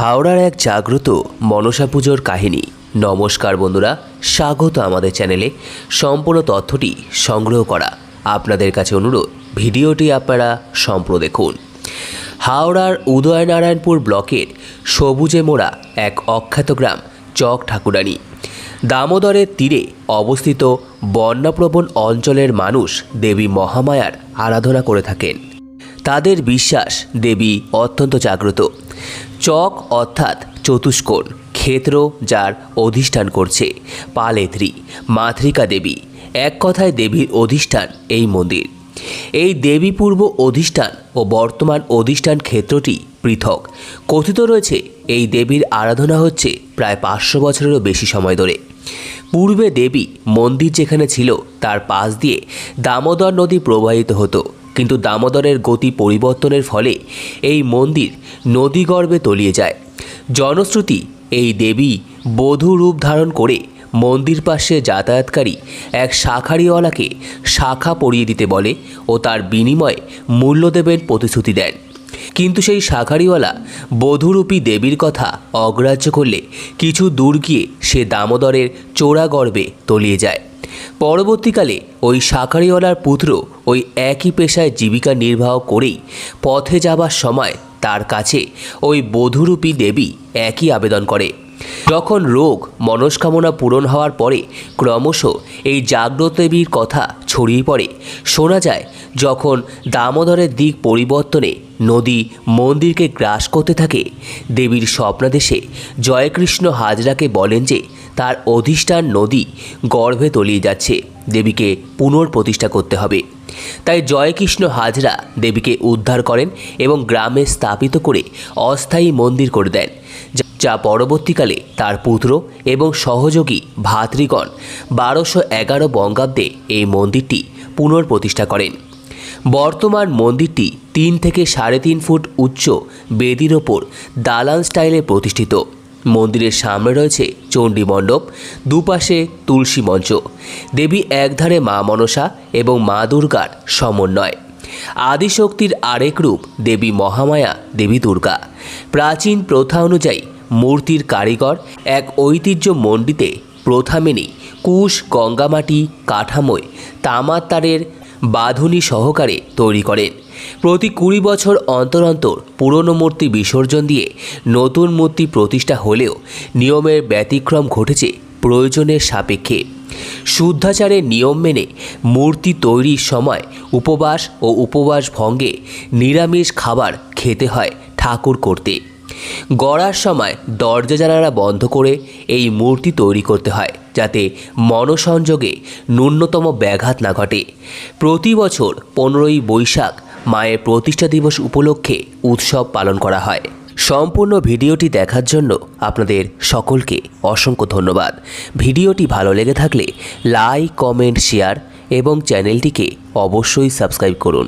হাওড়ার এক জাগ্রত মনসা পুজোর কাহিনী। নমস্কার বন্ধুরা, স্বাগত আমাদের চ্যানেলে। সম্পূর্ণ তথ্যটি সংগ্রহ করা আপনাদের কাছে অনুরোধ, ভিডিওটি আপনারা সম্পূর্ণ দেখুন। হাওড়ার উদয়নারায়ণপুর ব্লকের সবুজে মোড়া এক অখ্যাত গ্রাম চক ঠাকুরানী। দামোদরের তীরে অবস্থিত বন্যাপ্রবণ অঞ্চলের মানুষ দেবী মহামায়ার আরাধনা করে থাকেন। তাদের বিশ্বাস দেবী অত্যন্ত জাগ্রত। চক অর্থাৎ চতুষ্কোণ, ক্ষেত্র যার অধিষ্ঠান করছে, পালেত্রী, মাতৃকা দেবী। এক কথায় দেবীর অধিষ্ঠান এই মন্দির। এই দেবী পূর্ব অধিষ্ঠান ও বর্তমান অধিষ্ঠান ক্ষেত্রটি পৃথক। কথিত রয়েছে, এই দেবীর আরাধনা হচ্ছে প্রায় পাঁচশো বছরেরও বেশি সময় ধরে। পূর্বে দেবী মন্দির যেখানে ছিল, তার পাশ দিয়ে দামোদর নদী প্রবাহিত হতো। কিন্তু দামোদরের গতি পরিবর্তনের ফলে এই মন্দির নদীগর্ভে তলিয়ে যায়। জনশ্রুতি এই দেবী বধূ রূপ ধারণ করে মন্দির পাশে যাতায়াতকারী এক শাখারিওয়ালাকে শাখা পরিয়ে দিতে বলে ও তার বিনিময়ে মূল্য দেবেন প্রতিশ্রুতি দেন। কিন্তু সেই শাখারিওয়ালা বধূরূপী দেবীর কথা অগ্রাহ্য করলে কিছু দূর গিয়ে সে দামোদরের চোরা গর্বে তলিয়ে যায়। পরবর্তীকালে ওই শাকারিওয়ালার পুত্র ওই একই পেশায় জীবিকা নির্বাহ করেই পথে যাবার সময় তার কাছে ওই বধূরূপী দেবী একই আবেদন করে। যখন রোগ মনস্কামনা পূরণ হওয়ার পরে ক্রমশ এই জাগ্রত দেবীর কথা ছড়িয়ে পড়ে। শোনা যায়, যখন দামোদরের দিক পরিবর্তনে নদী মন্দিরকে গ্রাস করতে থাকে। দেবীর স্বপ্নাদেশে জয়কৃষ্ণ হাজরাকে বলেন যে, তার অধিষ্ঠান নদী গর্ভে তলিয়ে যাচ্ছে। দেবীকে পুনর্প্রতিষ্ঠা করতে হবে। তাই জয়কৃষ্ণ হাজরা দেবীকে উদ্ধার করেন এবং গ্রামে স্থাপিত করে অস্থায়ী মন্দির করে দেন, যা- পরবর্তীকালে তার পুত্র এবং সহযোগী ভাতৃগণ বারোশো এগারো বঙ্গাব্দে এই মন্দিরটি পুনর্প্রতিষ্ঠা করেন। বর্তমান মন্দিরটি তিন থেকে সাড়ে তিন ফুট উচ্চ, বেদির ওপর দালান স্টাইলে প্রতিষ্ঠিত। মন্দিরের সামনে রয়েছে চণ্ডী মণ্ডপ, দুপাশে তুলসী মঞ্চ। দেবী একধারে মা মনসা এবং মা দুর্গার সমন্বয়। আদিশক্তির আরেক রূপ দেবী মহামায়া, দেবী দুর্গা। প্রাচীন প্রথা অনুযায়ী মূর্তির কারিগর এক ঐতিহ্য মণ্ডিতে প্রথা মেনে কুশ, গঙ্গামাটি, কাঠামোয় তামার তারের বাঁধুনি সহকারে তৈরি করেন। প্রতি কুড়ি বছর অন্তর অন্তর পুরনো মূর্তি বিসর্জন দিয়ে নতুন মূর্তি প্রতিষ্ঠা হলেও নিয়মের ব্যতিক্রম ঘটেছে প্রয়োজনের সাপেক্ষে। শুদ্ধাচারের নিয়ম মেনে মূর্তি তৈরির সময় উপবাস ও উপবাস ভঙ্গে নিরামিষ খাবার খেতে হয় ঠাকুর করতে। গড়ার সময় দরজা জানালা বন্ধ করে এই মূর্তি তৈরি করতে হয়, যাতে মনসংযোগে ন্যূনতম ব্যাঘাত না ঘটে। প্রতি বছর পনেরোই বৈশাখ মায়ের প্রতিষ্ঠা দিবস উপলক্ষে উৎসব পালন করা হয়। সম্পূর্ণ ভিডিওটি দেখার জন্য আপনাদের সকলকে অসংখ্য ধন্যবাদ। ভিডিওটি ভালো লেগে থাকলে লাইক, কমেন্ট, শেয়ার এবং চ্যানেলটিকে অবশ্যই সাবস্ক্রাইব করুন।